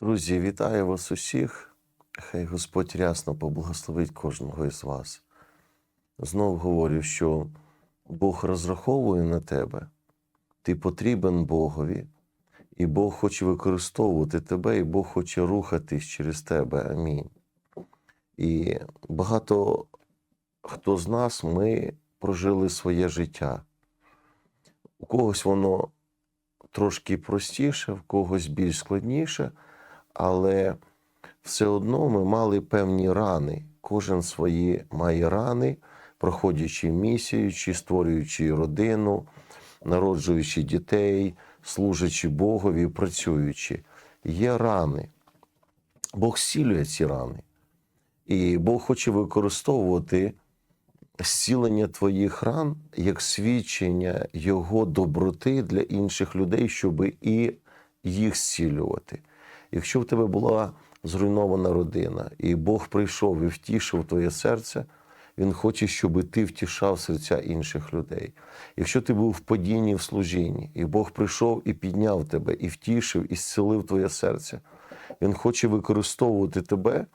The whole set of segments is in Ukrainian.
Друзі, вітаю вас усіх. Хай Господь рясно поблагословить кожного із вас. Знову говорю, що Бог розраховує на тебе, ти потрібен Богові, і Бог хоче використовувати тебе, і Бог хоче рухатись через тебе. Амінь. І багато хто з нас ми прожили своє життя. У когось воно трошки простіше, в когось більш складніше, але все одно ми мали певні рани. Кожен свої має рани, проходячи місію, чи створюючи родину, народжуючи дітей, служачи Богові, працюючи. Є рани. Бог зцілює ці рани. І Бог хоче використовувати зцілення твоїх ран як свідчення Його доброти для інших людей, щоб і їх зцілювати. Якщо в тебе була зруйнована родина, і Бог прийшов і втішив твоє серце, Він хоче, щоб ти втішав серця інших людей. Якщо ти був в падінні в служінні, і Бог прийшов і підняв тебе, і втішив, і зцілив твоє серце, Він хоче використовувати тебе,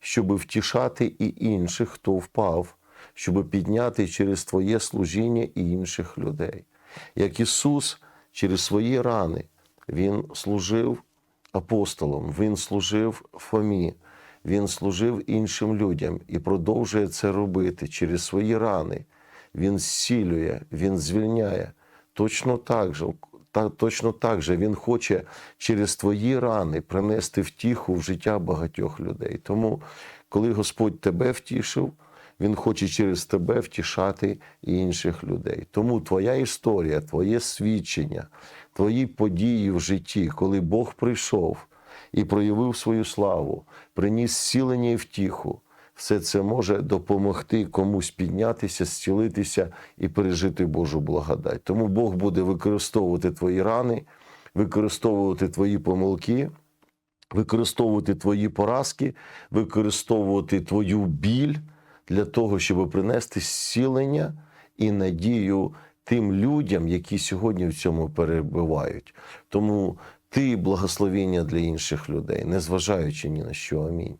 щоб втішати і інших, хто впав, щоб підняти через твоє служіння і інших людей. Як Ісус через свої рани Він служив апостолом, Він служив Фомі, Він служив іншим людям і продовжує це робити через свої рани. Він зцілює, Він звільняє. Точно так же, та, точно так же Він хоче через твої рани принести втіху в життя багатьох людей. Тому, коли Господь тебе втішив, Він хоче через тебе втішати інших людей. Тому твоя історія, твоє свідчення, твої події в житті, коли Бог прийшов і проявив свою славу, приніс зцілення і втіху. Все це може допомогти комусь піднятися, зцілитися і пережити Божу благодать. Тому Бог буде використовувати твої рани, використовувати твої помилки, використовувати твої поразки, використовувати твою біль для того, щоб принести зцілення і надію тим людям, які сьогодні в цьому перебувають. Тому ти благословення для інших людей, незважаючи ні на що. Амінь.